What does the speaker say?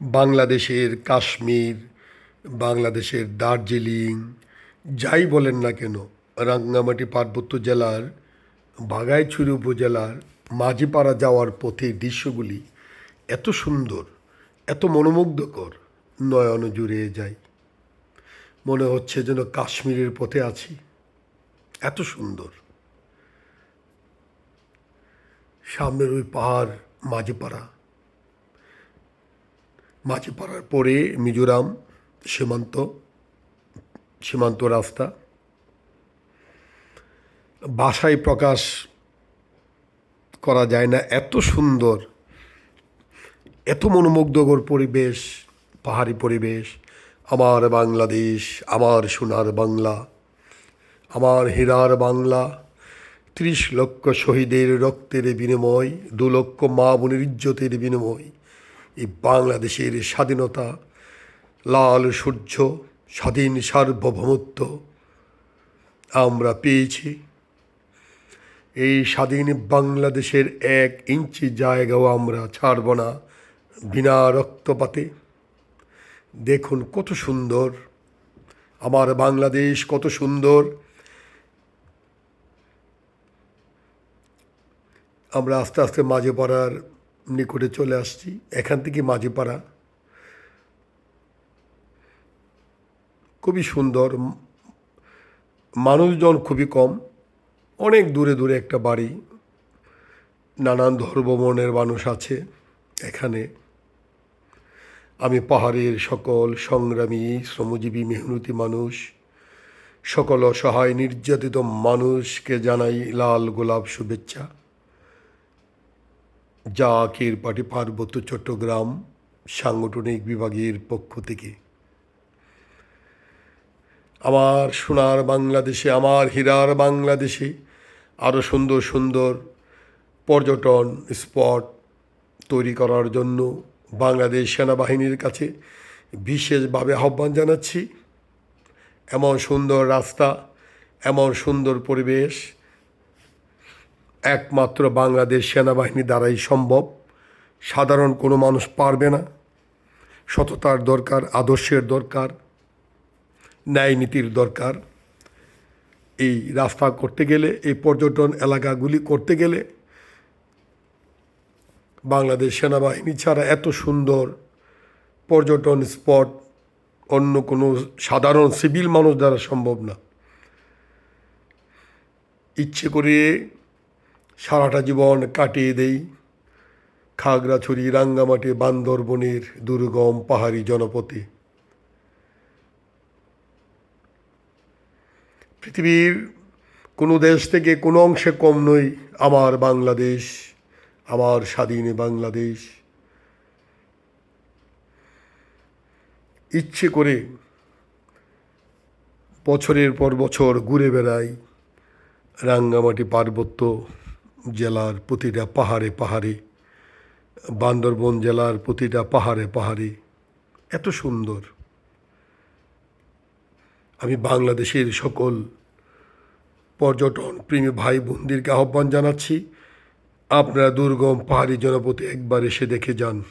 বাংলাদেশের কাশ্মীর, বাংলাদেশের দার্জিলিং, যাই বলেন না কেন, রাঙ্গামাটি পার্বত্য জেলার বাগাইছড়ি উপজেলার, মাঝিপাড়া যাওয়ার পথে দৃশ্যগুলি এত সুন্দর, এত মনোমুগ্ধকর, নয়ন জুড়ে যায়। মনে হচ্ছে যেন কাশ্মীরের পথে আছি। এত সুন্দর। সামনের ওই পাহাড়, মাঝিপাড়া মাঝিপাড়ার পরে মিজোরাম সীমান্ত সীমান্ত রাস্তা। ভাষায় প্রকাশ করা যায় না। এত সুন্দর, এত মনোমুগ্ধকর পরিবেশ, পাহাড়ি পরিবেশ, আমার বাংলাদেশ, আমার সোনার বাংলা, আমার হীরার বাংলা। ত্রিশ লক্ষ শহীদের রক্তের বিনিময়, দু লক্ষ মা বোনের ইজ্জতের বিনিময়। এই বাংলাদেশের স্বাধীনতা, লাল সূর্য, স্বাধীন সার্বভৌমত্ব আমরা পেয়েছি। এই স্বাধীন বাংলাদেশের এক ইঞ্চি জায়গাও আমরা ছাড়ব না বিনা রক্তপাতে। দেখুন কত সুন্দর, আমার বাংলাদেশ কত সুন্দর। আমরা আস্তে আস্তে মাঝে পাড়ার নিকটে চলে আসছি, এখান থেকে মাঝে পাড়া খুবই সুন্দর মানুষজন খুবই কম, অনেক দূরে দূরে একটা বাড়ি। নানান ধর্মবর্ণের মানুষ আছে এখানে। আমি পাহাড়ের সকল সংগ্রামী, শ্রমজীবী, মেহনতি মানুষ, সকল অসহায়, নির্যাতিত মানুষকে জানাই লাল গোলাপ শুভেচ্ছা। জাকির পার্টি পার্বত্য চট্টগ্রাম সাংগঠনিক বিভাগের পক্ষ থেকে। আমার সোনার বাংলাদেশে, আমার হীরার বাংলাদেশে আরও সুন্দর সুন্দর পর্যটন স্পট তৈরি করার জন্য বাংলাদেশ সেনাবাহিনীর কাছে বিশেষভাবে আহ্বান জানাচ্ছি। এমন সুন্দর রাস্তা, এমন সুন্দর পরিবেশ একমাত্র বাংলাদেশ সেনাবাহিনী দ্বারাই সম্ভব। সাধারণ কোনো মানুষ পারবে না। সততার দরকার, আদর্শের দরকার ন্যায় নীতির দরকার। এই রাস্তা করতে গেলে, এই পর্যটন এলাকাগুলি করতে গেলে বাংলাদেশ সেনাবাহিনী ছাড়া এত সুন্দর পর্যটন স্পট অন্য কোনো সাধারণ সিভিল মানুষ দ্বারা সম্ভব না। ইচ্ছে করে সারাটা জীবন কাটিয়ে দেই। খাগড়াছড়ি, রাঙ্গামাটি, বান্দরবনের দুর্গম পাহাড়ি জনপথে। পৃথিবীর কোনো দেশ থেকে কোনো অংশে কম নই আমার বাংলাদেশ, আমার স্বাধীন বাংলাদেশ। ইচ্ছে করে বছরের পর বছর ঘুরে বেড়াই রাঙ্গামাটি পার্বত্য। জেলার প্রতিটা পাহাড়ে পাহাড়ে, বান্দরবন জেলার প্রতিটা পাহাড়ে পাহাড়ে। এত সুন্দর। আমি বাংলাদেশের সকল পর্যটন প্রেমী ভাই বোনদেরকে আহ্বান জানাচ্ছি, আপনারা দুর্গম পাহাড়ি জনপথে একবার এসে দেখে যান।